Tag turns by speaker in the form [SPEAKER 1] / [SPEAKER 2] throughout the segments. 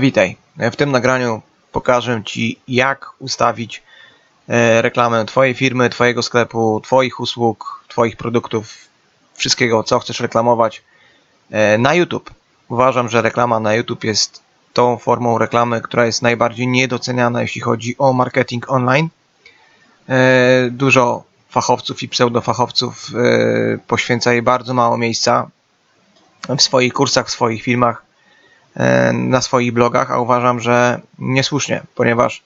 [SPEAKER 1] Witaj. W tym nagraniu pokażę Ci, jak ustawić e, reklamę Twojej firmy, Twojego sklepu, Twoich usług, Twoich produktów, wszystkiego, co chcesz reklamować e, na YouTube. Uważam, że reklama na YouTube jest tą formą reklamy, która jest najbardziej niedoceniana, jeśli chodzi o marketing online. E, Dużo fachowców i pseudofachowców poświęca jej bardzo mało miejsca w swoich kursach, w swoich filmach na swoich blogach, a uważam, że niesłusznie, ponieważ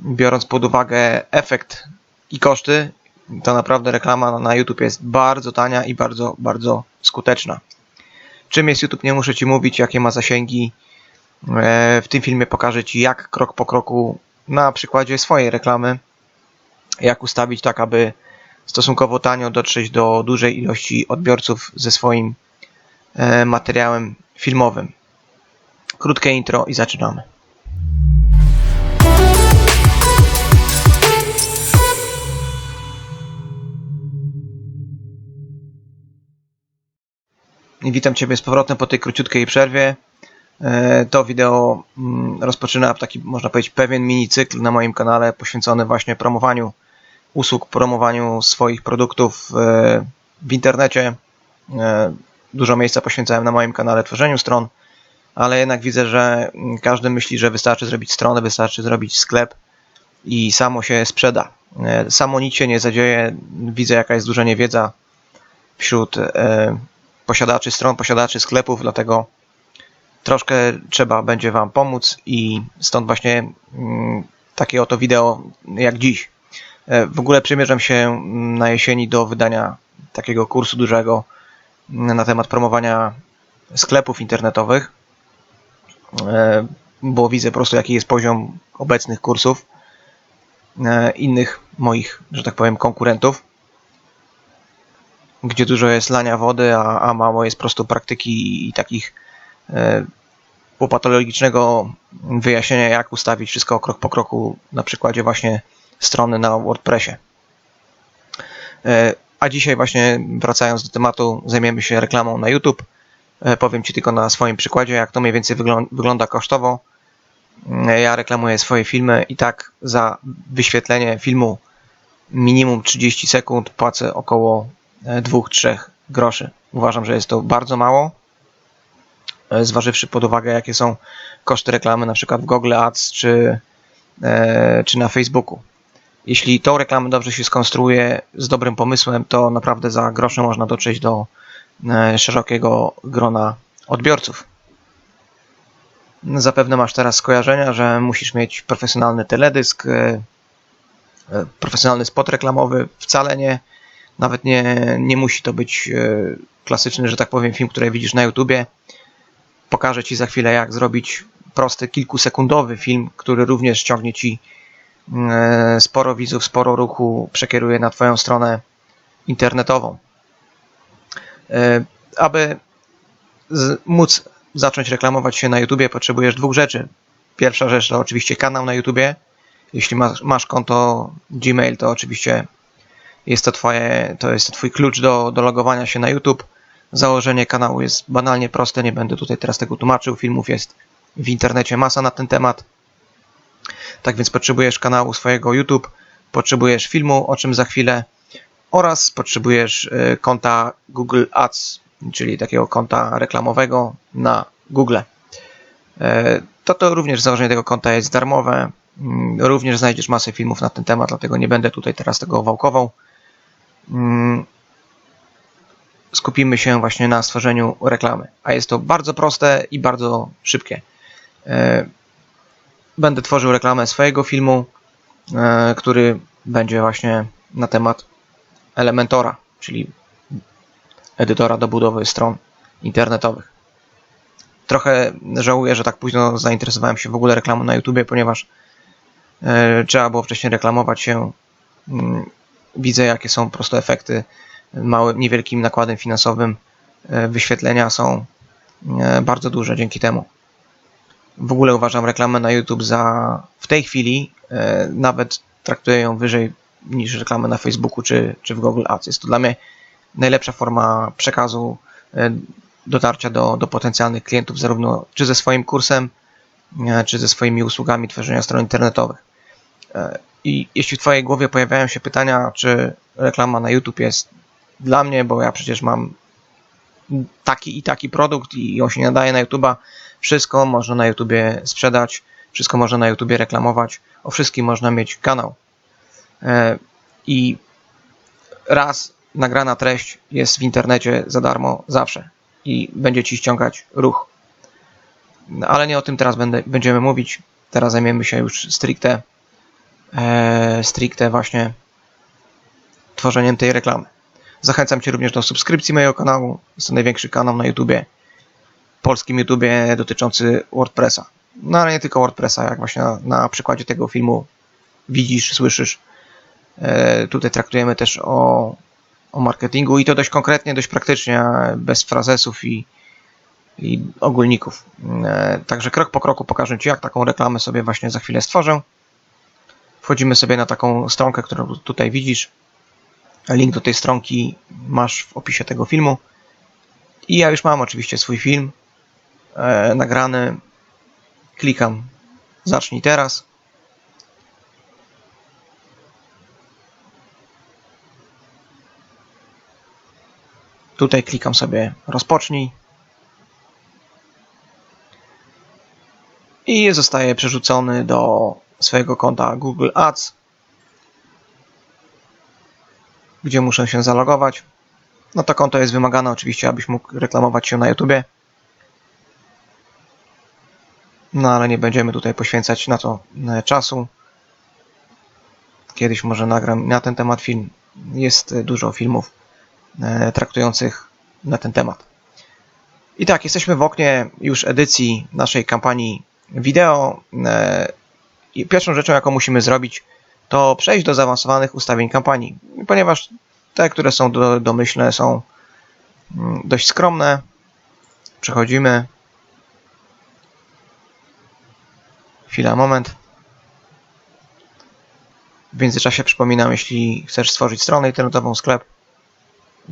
[SPEAKER 1] biorąc pod uwagę efekt i koszty, to naprawdę reklama na YouTube jest bardzo tania i bardzo, bardzo skuteczna. Czym jest YouTube, nie muszę Ci mówić, jakie ma zasięgi. E, w tym filmie pokażę Ci, jak krok po kroku na przykładzie swojej reklamy, jak ustawić tak, aby stosunkowo tanio dotrzeć do dużej ilości odbiorców ze swoim e, materiałem filmowym. Krótkie intro i zaczynamy. I witam Ciebie z powrotem po tej króciutkiej przerwie. E, to wideo mm, rozpoczyna taki, można powiedzieć, pewien mini cykl na moim kanale poświęcony właśnie promowaniu usług, promowaniu swoich produktów e, w internecie. E, dużo miejsca poświęcałem na moim kanale tworzeniu stron ale jednak widzę, że każdy myśli, że wystarczy zrobić stronę, wystarczy zrobić sklep i samo się sprzeda. E, samo nic się nie zadzieje. Widzę, jaka jest duża niewiedza wśród e, posiadaczy stron, posiadaczy sklepów, dlatego troszkę trzeba będzie Wam pomóc i stąd właśnie mm, takie oto wideo jak dziś. E, w ogóle przymierzam się na jesieni do wydania takiego kursu dużego na temat promowania sklepów internetowych. E, bo widzę po prostu jaki jest poziom obecnych kursów e, innych moich, że tak powiem, konkurentów, gdzie dużo jest lania wody, a, a mało jest po prostu praktyki i takich e, popatologicznego wyjaśnienia, jak ustawić wszystko krok po kroku na przykładzie właśnie strony na WordPressie. A dzisiaj właśnie wracając do tematu, zajmiemy się reklamą na YouTube. E, powiem Ci tylko na swoim przykładzie, jak to mniej więcej wygląda kosztowo. E, ja reklamuję swoje filmy i tak za wyświetlenie filmu minimum 30 sekund płacę około 2-3 e, groszy. Uważam, że jest to bardzo mało, zważywszy pod uwagę, jakie są koszty reklamy na przykład w Google Ads czy, czy na Facebooku. Jeśli tą reklamę dobrze się skonstruuje z dobrym pomysłem, to naprawdę za grosze można dotrzeć do szerokiego grona odbiorców. Zapewne masz teraz skojarzenia, że musisz mieć profesjonalny teledysk, e, e, profesjonalny spot reklamowy. Wcale nie, nawet nie, nie musi to być klasyczny, że tak powiem, film, który widzisz na YouTubie. Pokażę Ci za chwilę, jak zrobić prosty, kilkusekundowy film, który również ściągnie Ci sporo widzów, sporo ruchu, przekieruje na Twoją stronę internetową. E, aby móc zacząć reklamować się na YouTubie, potrzebujesz dwóch rzeczy. Pierwsza rzecz to oczywiście kanał na YouTubie. Jeśli masz, masz konto Gmail, to oczywiście jest to, twoje, to jest Twój klucz do, do logowania się na YouTube. Założenie kanału jest banalnie proste, nie będę tutaj teraz tego tłumaczył. Filmów jest w internecie masa na ten temat. Tak więc potrzebujesz kanału swojego YouTube, potrzebujesz filmu, o czym za chwilę oraz potrzebujesz e, konta Google Ads, czyli takiego konta reklamowego na Google. E, to, to również założenie tego konta jest darmowe. Mm, również znajdziesz masę filmów na ten temat, dlatego nie będę tutaj teraz tego wałkował. Mm, skupimy się właśnie na stworzeniu reklamy, a jest to bardzo proste i bardzo szybkie. E, będę tworzył reklamę swojego filmu, który będzie właśnie na temat Elementora, czyli edytora do budowy stron internetowych. Trochę żałuję, że tak późno zainteresowałem się w ogóle reklamą na YouTube, ponieważ e, trzeba było wcześniej reklamować się. Mm, widzę, jakie są po prostu efekty małym, niewielkim nakładem finansowym. E, wyświetlenia są e, bardzo duże dzięki temu. W ogóle uważam reklamę na YouTube za w tej chwili nawet traktuję ją wyżej niż reklamy na Facebooku czy, czy w Google Ads. Jest to dla mnie najlepsza forma przekazu, e, dotarcia do, do potencjalnych klientów, zarówno czy ze swoim kursem, e, czy ze swoimi usługami tworzenia stron internetowych. E, I jeśli w Twojej głowie pojawiają się pytania, czy reklama na YouTube jest dla mnie, bo ja przecież mam taki i taki produkt i on się nadaje na YouTube'a, wszystko można na YouTubie sprzedać, wszystko można na YouTubie reklamować, o wszystkim można mieć kanał. E, I raz nagrana treść jest w internecie za darmo zawsze i będzie Ci ściągać ruch. No, ale nie o tym teraz będę, będziemy mówić. Teraz zajmiemy się już stricte, e, stricte właśnie tworzeniem tej reklamy. Zachęcam Cię również do subskrypcji mojego kanału. Jest to największy kanał na YouTubie, polskim YouTubie dotyczący WordPressa. No ale nie tylko WordPressa, jak właśnie na, na przykładzie tego filmu widzisz, słyszysz. E, tutaj traktujemy też o, o marketingu i to dość konkretnie, dość praktycznie, bez frazesów i, i ogólników. E, także krok po kroku pokażę Ci, jak taką reklamę sobie właśnie za chwilę stworzę. Wchodzimy sobie na taką stronkę, którą tutaj widzisz. Link do tej stronki masz w opisie tego filmu. I ja już mam oczywiście swój film e, nagrany. Klikam zacznij teraz. Tutaj klikam sobie rozpocznij. I zostaje przerzucony do swojego konta Google Ads, gdzie muszę się zalogować. No to konto jest wymagane oczywiście, abyś mógł reklamować się na YouTube. No ale nie będziemy tutaj poświęcać na to e, czasu. Kiedyś może nagram na ten temat film. Jest e, dużo filmów traktujących na ten temat. I tak, jesteśmy w oknie już edycji naszej kampanii wideo. I pierwszą rzeczą, jaką musimy zrobić, to przejść do zaawansowanych ustawień kampanii, ponieważ te, które są do, domyślne, są mm, dość skromne. Przechodzimy. Chwila, moment. W międzyczasie przypominam, jeśli chcesz stworzyć stronę internetową, sklep,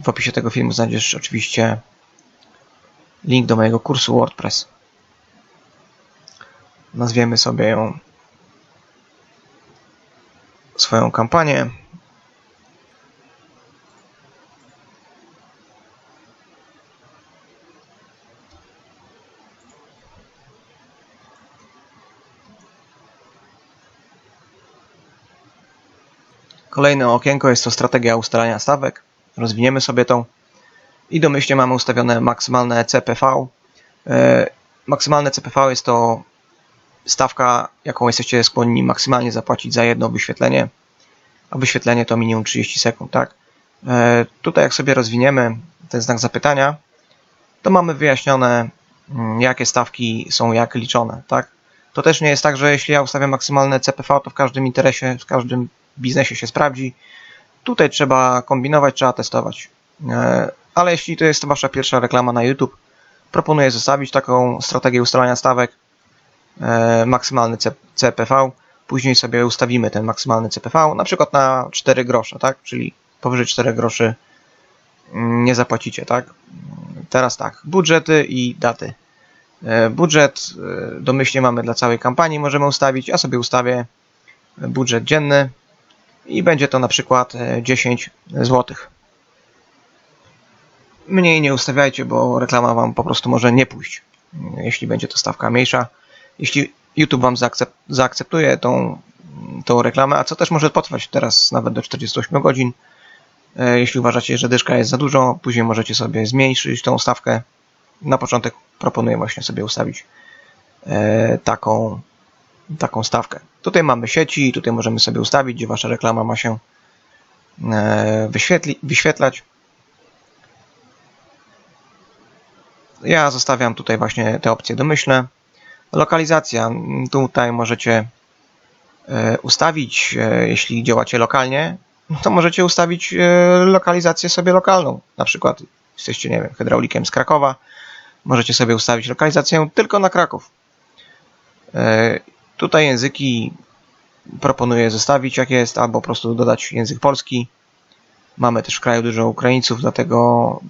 [SPEAKER 1] w opisie tego filmu znajdziesz oczywiście link do mojego kursu WordPress. Nazwiemy sobie ją swoją kampanię. Kolejne okienko jest to strategia ustalania stawek. Rozwiniemy sobie tą i domyślnie mamy ustawione maksymalne CPV. E, maksymalne CPV jest to stawka, jaką jesteście skłonni maksymalnie zapłacić za jedno wyświetlenie, a wyświetlenie to minimum 30 sekund, tak? E, tutaj jak sobie rozwiniemy ten znak zapytania, to mamy wyjaśnione, mm, jakie stawki są jak liczone, tak? To też nie jest tak, że jeśli ja ustawię maksymalne CPV, to w każdym interesie, w każdym biznesie się sprawdzi. Tutaj trzeba kombinować, trzeba testować. E, ale jeśli to jest Wasza pierwsza reklama na YouTube, proponuję zostawić taką strategię ustalania stawek E, maksymalny CPV. Później sobie ustawimy ten maksymalny CPV, na przykład na 4 grosze, tak? Czyli powyżej 4 groszy mm, nie zapłacicie, tak? Teraz tak, budżety i daty. E, budżet domyślnie mamy dla całej kampanii, możemy ustawić. Ja sobie ustawię budżet dzienny i będzie to na przykład 10 zł. Mniej nie ustawiajcie, bo reklama Wam po prostu może nie pójść, jeśli będzie to stawka mniejsza jeśli YouTube Wam zaakcept, zaakceptuje tą, tą reklamę, a co też może potrwać teraz nawet do 48 godzin, e, jeśli uważacie, że dyszka jest za dużo, później możecie sobie zmniejszyć tą stawkę. Na początek proponuję właśnie sobie ustawić e, taką, taką stawkę. Tutaj mamy sieci, tutaj możemy sobie ustawić, gdzie Wasza reklama ma się e, wyświetlać. Ja zostawiam tutaj właśnie te opcje domyślne. Lokalizacja. Tutaj możecie e, ustawić, e, jeśli działacie lokalnie, to możecie ustawić lokalizację sobie lokalną. Na przykład jesteście, nie wiem, hydraulikiem z Krakowa, możecie sobie ustawić lokalizację tylko na Kraków. Tutaj języki proponuję zostawić jak jest, albo po prostu dodać język polski. Mamy też w kraju dużo Ukraińców, dlatego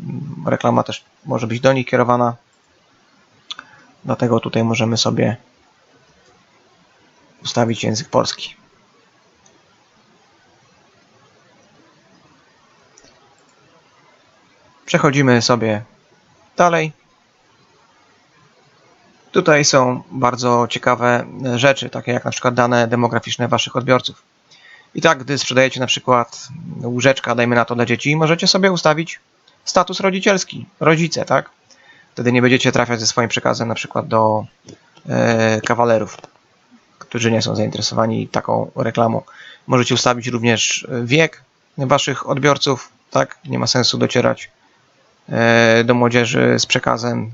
[SPEAKER 1] reklama też może być do nich kierowana. Dlatego tutaj możemy sobie ustawić język polski. Przechodzimy sobie dalej. Tutaj są bardzo ciekawe rzeczy, takie jak na przykład dane demograficzne waszych odbiorców. I tak, gdy sprzedajecie na przykład łóżeczka, dajmy na to dla dzieci, możecie sobie ustawić status rodzicielski, rodzice, tak? Wtedy nie będziecie trafiać ze swoim przekazem na przykład do e, kawalerów, którzy nie są zainteresowani taką reklamą. Możecie ustawić również wiek waszych odbiorców, tak? Nie ma sensu docierać e, do młodzieży z przekazem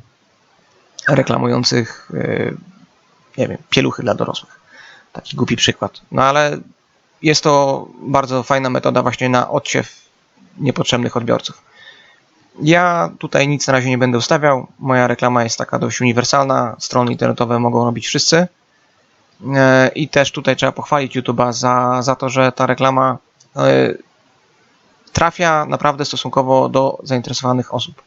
[SPEAKER 1] reklamujących, e, nie wiem, pieluchy dla dorosłych. Taki głupi przykład. No ale jest to bardzo fajna metoda właśnie na odsiew niepotrzebnych odbiorców. Ja tutaj nic na razie nie będę ustawiał. Moja reklama jest taka dość uniwersalna. Strony internetowe mogą robić wszyscy. E, I też tutaj trzeba pochwalić YouTube'a za, za to, że ta reklama e, trafia naprawdę stosunkowo do zainteresowanych osób.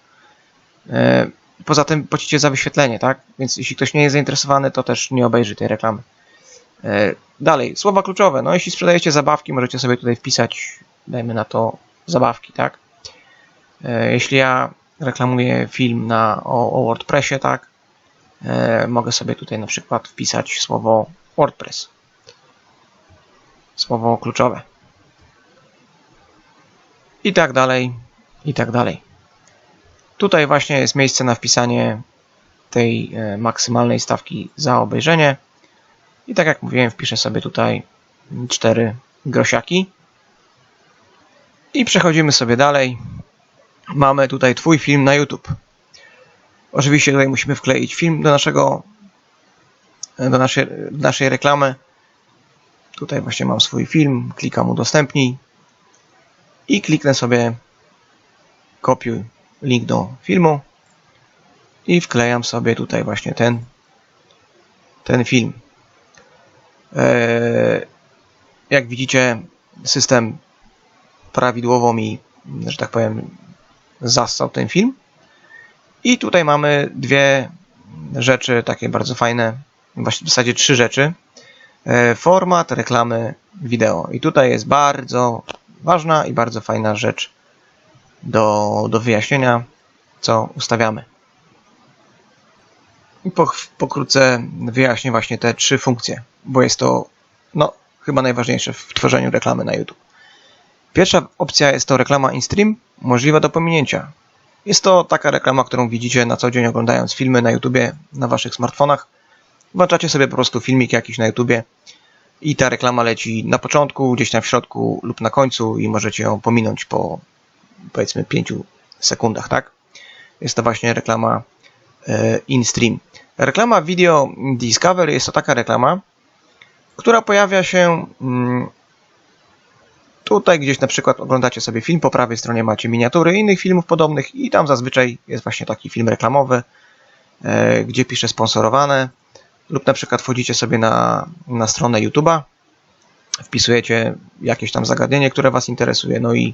[SPEAKER 1] E, poza tym płacicie za wyświetlenie, tak? Więc jeśli ktoś nie jest zainteresowany, to też nie obejrzy tej reklamy. Dalej, słowa kluczowe. No jeśli sprzedajecie zabawki, możecie sobie tutaj wpisać, dajmy na to zabawki, tak? E, jeśli ja reklamuję film na, o, o WordPressie, tak, e, mogę sobie tutaj na przykład wpisać słowo WordPress. Słowo kluczowe. I tak dalej, i tak dalej. Tutaj właśnie jest miejsce na wpisanie tej e, maksymalnej stawki za obejrzenie. I tak jak mówiłem, wpiszę sobie tutaj 4 grosiaki. I przechodzimy sobie dalej mamy tutaj Twój film na YouTube. Oczywiście tutaj musimy wkleić film do naszego do naszej, do naszej reklamy. Tutaj właśnie mam swój film, klikam udostępnij i kliknę sobie kopiuj link do filmu i wklejam sobie tutaj właśnie ten ten film. Eee, jak widzicie, system prawidłowo mi, że tak powiem, zastał ten film. I tutaj mamy dwie rzeczy takie bardzo fajne, właściwie w zasadzie trzy rzeczy. E, format reklamy wideo. I tutaj jest bardzo ważna i bardzo fajna rzecz do, do wyjaśnienia, co ustawiamy. I po, pokrótce wyjaśnię właśnie te trzy funkcje, bo jest to no, chyba najważniejsze w tworzeniu reklamy na YouTube. Pierwsza opcja jest to reklama in-stream, możliwa do pominięcia. Jest to taka reklama, którą widzicie na co dzień oglądając filmy na YouTubie na waszych smartfonach. Włączacie sobie po prostu filmik jakiś na YouTubie i ta reklama leci na początku, gdzieś tam w środku lub na końcu i możecie ją pominąć po powiedzmy 5 sekundach, tak? Jest to właśnie reklama e, in-stream. Reklama Video Discover jest to taka reklama, która pojawia się mm, Tutaj gdzieś na przykład oglądacie sobie film, po prawej stronie macie miniatury innych filmów podobnych i tam zazwyczaj jest właśnie taki film reklamowy, e, gdzie pisze sponsorowane lub na przykład wchodzicie sobie na, na stronę YouTube'a, wpisujecie jakieś tam zagadnienie, które Was interesuje, no i,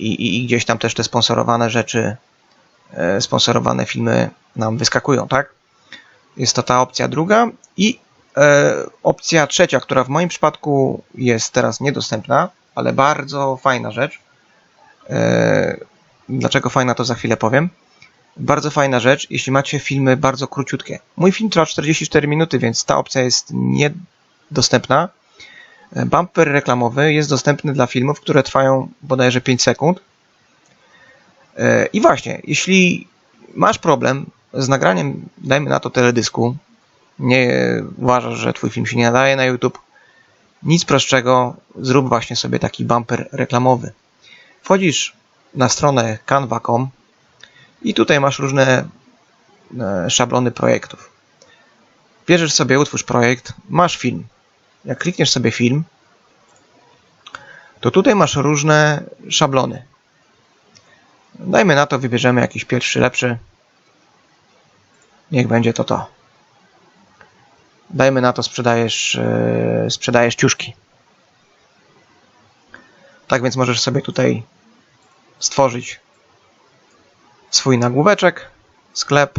[SPEAKER 1] i, i gdzieś tam też te sponsorowane rzeczy, e, sponsorowane filmy nam wyskakują, tak? Jest to ta opcja druga i e, opcja trzecia, która w moim przypadku jest teraz niedostępna, ale bardzo fajna rzecz. E, dlaczego fajna, to za chwilę powiem. Bardzo fajna rzecz, jeśli macie filmy bardzo króciutkie. Mój film trwa 44 minuty, więc ta opcja jest niedostępna. Bumper reklamowy jest dostępny dla filmów, które trwają bodajże 5 sekund. E, I właśnie, jeśli masz problem z nagraniem, dajmy na to teledysku, nie uważasz, że twój film się nie nadaje na YouTube, nic prostszego, zrób właśnie sobie taki bumper reklamowy. Wchodzisz na stronę canva.com i tutaj masz różne e, szablony projektów. Bierzesz sobie, utwórz projekt, masz film. Jak klikniesz sobie film, to tutaj masz różne szablony. Dajmy na to, wybierzemy jakiś pierwszy, lepszy. Niech będzie to to dajmy na to sprzedajesz, yy, sprzedajesz ciuszki. Tak więc możesz sobie tutaj stworzyć swój nagłóweczek, sklep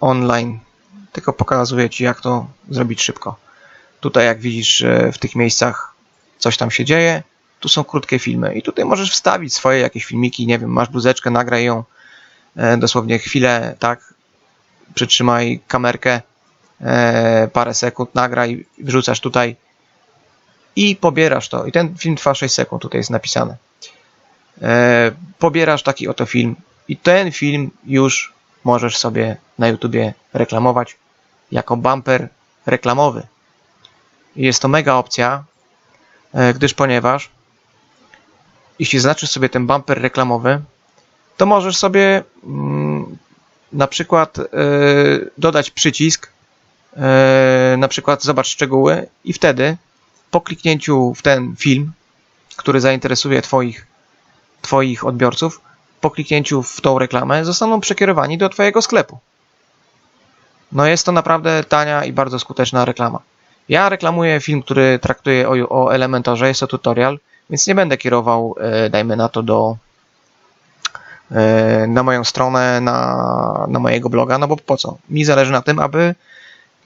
[SPEAKER 1] online tylko pokazuję Ci, jak to zrobić szybko. Tutaj, jak widzisz, e, w tych miejscach coś tam się dzieje. Tu są krótkie filmy i tutaj możesz wstawić swoje jakieś filmiki, nie wiem, masz bluzeczkę, nagraj ją e, dosłownie chwilę, tak, przytrzymaj kamerkę e, parę sekund, nagraj, wrzucasz tutaj i pobierasz to. I ten film trwa 6 sekund, tutaj jest napisane. Pobierasz taki oto film i ten film już możesz sobie na YouTubie reklamować jako bumper reklamowy. Jest to mega opcja, e, gdyż ponieważ jeśli zaznaczysz sobie ten bumper reklamowy, to możesz sobie mm, na przykład e, dodać przycisk, e, na przykład zobacz szczegóły i wtedy po kliknięciu w ten film, który zainteresuje Twoich, twoich odbiorców, po kliknięciu w tą reklamę zostaną przekierowani do Twojego sklepu. No jest to naprawdę tania i bardzo skuteczna reklama. Ja reklamuję film, który traktuje o, o Elementorze, jest to tutorial, więc nie będę kierował, e, dajmy na to, do e, na moją stronę, na, na mojego bloga, no bo po co? Mi zależy na tym, aby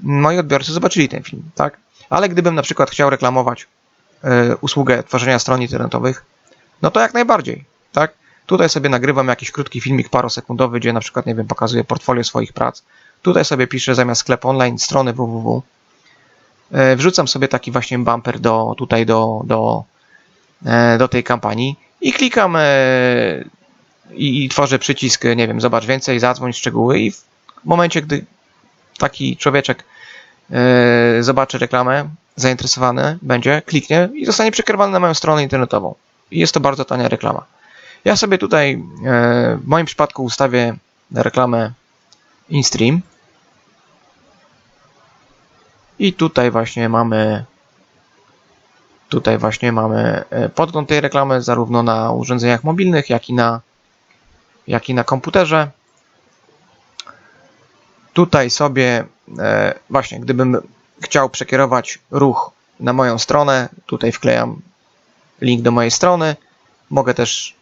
[SPEAKER 1] moi odbiorcy zobaczyli ten film, tak? Ale gdybym na przykład chciał reklamować e, usługę tworzenia stron internetowych, no to jak najbardziej, tak? Tutaj sobie nagrywam jakiś krótki filmik parosekundowy, gdzie na przykład, nie wiem, pokazuję portfolio swoich prac. Tutaj sobie piszę zamiast sklep online strony www. E, wrzucam sobie taki właśnie bumper do, tutaj do, do, e, do tej kampanii i klikam e, i, i tworzę przycisk, nie wiem, zobacz więcej, zadzwoń szczegóły i w momencie, gdy taki człowieczek zobaczy reklamę, zainteresowany będzie, kliknie i zostanie przekierowany na moją stronę internetową. I jest to bardzo tania reklama. Ja sobie tutaj w moim przypadku ustawię reklamę InStream. I tutaj właśnie mamy tutaj właśnie mamy e, podgląd tej reklamy zarówno na urządzeniach mobilnych, jak i na jak i na komputerze. Tutaj sobie e, właśnie gdybym chciał przekierować ruch na moją stronę, tutaj wklejam link do mojej strony. Mogę też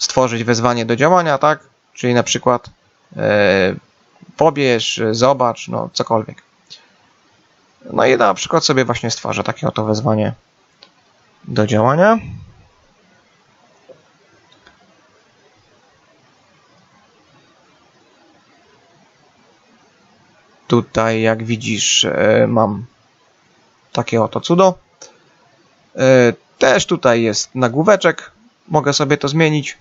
[SPEAKER 1] stworzyć wezwanie do działania, tak? Czyli na przykład e, pobierz, zobacz, no cokolwiek. No i na przykład sobie właśnie stworzę takie oto wezwanie do działania. Tutaj, jak widzisz, e, mam takie oto cudo. E, też tutaj jest nagłóweczek. Mogę sobie to zmienić.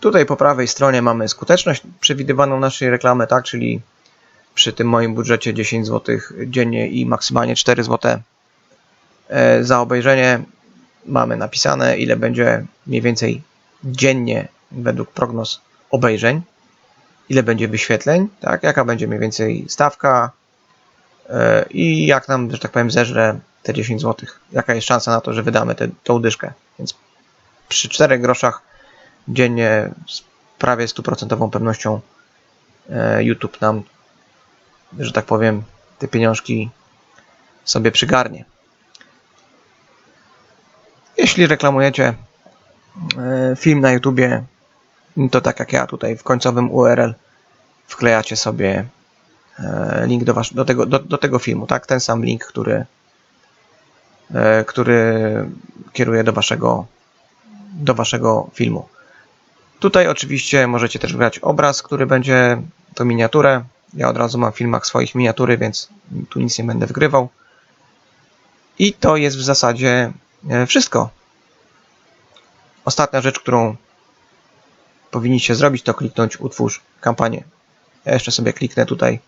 [SPEAKER 1] Tutaj po prawej stronie mamy skuteczność przewidywaną naszej reklamy, tak, czyli przy tym moim budżecie 10 zł dziennie i maksymalnie 4 zł e, za obejrzenie mamy napisane, ile będzie mniej więcej dziennie według prognoz obejrzeń, ile będzie wyświetleń, tak, jaka będzie mniej więcej stawka e, i jak nam, że tak powiem, zeżre te 10 zł, jaka jest szansa na to, że wydamy tę dyszkę. Więc przy 4 groszach dziennie z prawie stuprocentową pewnością e, YouTube nam, że tak powiem, te pieniążki sobie przygarnie. Jeśli reklamujecie e, film na YouTubie, to tak jak ja tutaj w końcowym URL wklejacie sobie e, link do, was, do, tego, do, do tego filmu, tak? Ten sam link, który, który kieruje do waszego, do waszego filmu. Tutaj oczywiście możecie też wybrać obraz, który będzie to miniaturę. Ja od razu mam w filmach swoich miniatury, więc tu nic nie będę wgrywał. I to jest w zasadzie e, wszystko. Ostatnia rzecz, którą powinniście zrobić, to kliknąć utwórz kampanię. Ja jeszcze sobie kliknę tutaj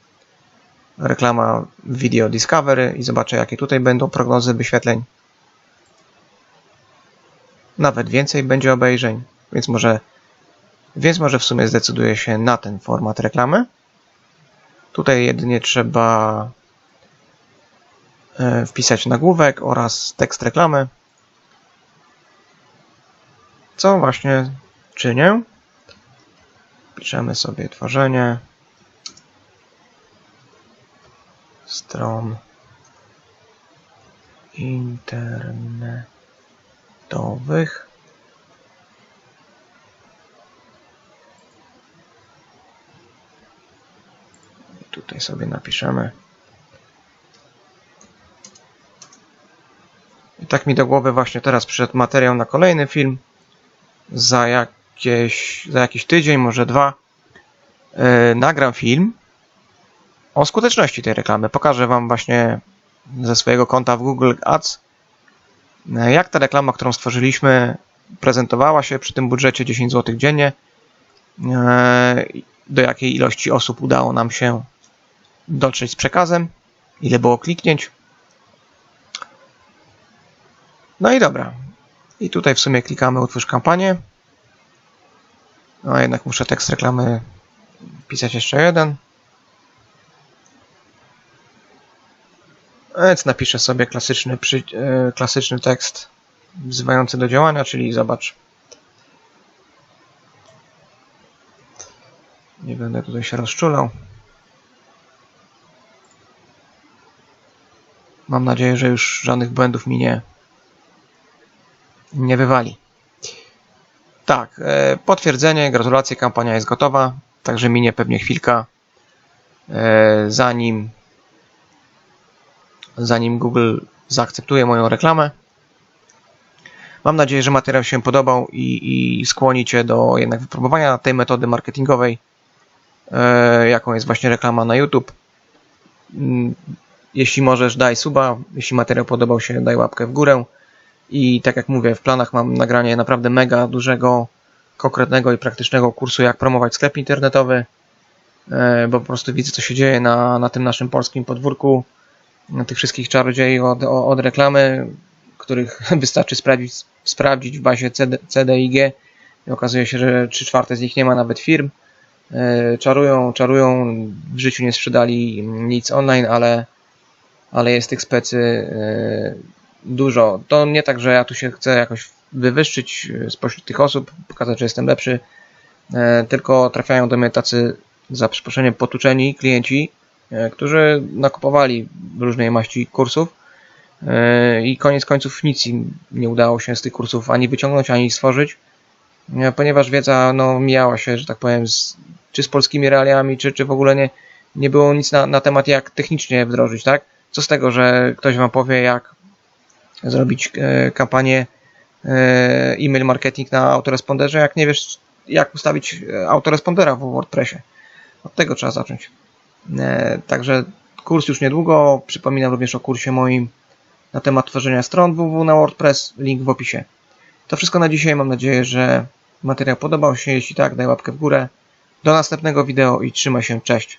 [SPEAKER 1] reklama Video Discovery i zobaczę, jakie tutaj będą prognozy wyświetleń. Nawet więcej będzie obejrzeń, więc może więc może w sumie zdecyduję się na ten format reklamy. Tutaj jedynie trzeba e, wpisać nagłówek oraz tekst reklamy. Co właśnie czynię. Piszemy sobie tworzenie stron internetowych Tutaj sobie napiszemy. I tak mi do głowy właśnie teraz przyszedł materiał na kolejny film. Za jakieś, za jakiś tydzień, może dwa, yy, nagram film o skuteczności tej reklamy. Pokażę Wam właśnie ze swojego konta w Google Ads, yy, jak ta reklama, którą stworzyliśmy, prezentowała się przy tym budżecie 10 zł dziennie, yy, do jakiej ilości osób udało nam się dotrzeć z przekazem, ile było kliknięć. No i dobra. I tutaj w sumie klikamy utwórz kampanię. No jednak muszę tekst reklamy pisać jeszcze jeden. Więc napiszę sobie klasyczny, przy, e, klasyczny tekst wzywający do działania, czyli zobacz. Nie będę tutaj się rozczulał. Mam nadzieję, że już żadnych błędów mi nie, nie wywali. Tak, e, potwierdzenie, gratulacje, kampania jest gotowa, także minie pewnie chwilka, e, zanim, zanim Google zaakceptuje moją reklamę. Mam nadzieję, że materiał się podobał i, i skłoni Cię do jednak wypróbowania tej metody marketingowej, e, jaką jest właśnie reklama na YouTube. Mm, Jeśli możesz, daj suba. Jeśli materiał podobał się, daj łapkę w górę. I tak jak mówię, w planach mam nagranie naprawdę mega dużego, konkretnego i praktycznego kursu, jak promować sklep internetowy, e, bo po prostu widzę, co się dzieje na, na tym naszym polskim podwórku, tych wszystkich czarodziei od, od reklamy, których wystarczy sprawdzić, sprawdzić w bazie CD, CDIG i okazuje się, że 3 czwarte z nich nie ma nawet firm. E, Czarują, czarują, w życiu nie sprzedali nic online, ale, ale jest tych specy e, dużo. To nie tak, że ja tu się chcę jakoś wywyższyć e, spośród tych osób, pokazać, że jestem lepszy, e, tylko trafiają do mnie tacy, za przeproszeniem, potuczeni klienci, którzy nakupowali różnej maści kursów i koniec końców nic im nie udało się z tych kursów ani wyciągnąć, ani stworzyć, ponieważ wiedza no, mijała się, że tak powiem, z, czy z polskimi realiami, czy, czy w ogóle nie, nie było nic na, na temat, jak technicznie wdrożyć, tak? Co z tego, że ktoś Wam powie, jak zrobić e, kampanię e, e-mail marketing na autoresponderze, jak nie wiesz, jak ustawić e, autorespondera w WordPressie. Od tego trzeba zacząć. Także kurs już niedługo. Przypominam również o kursie moim na temat tworzenia stron www na WordPress. Link w opisie. To wszystko na dzisiaj. Mam nadzieję, że materiał podobał się. Jeśli tak, daj łapkę w górę. Do następnego wideo i trzymaj się. Cześć.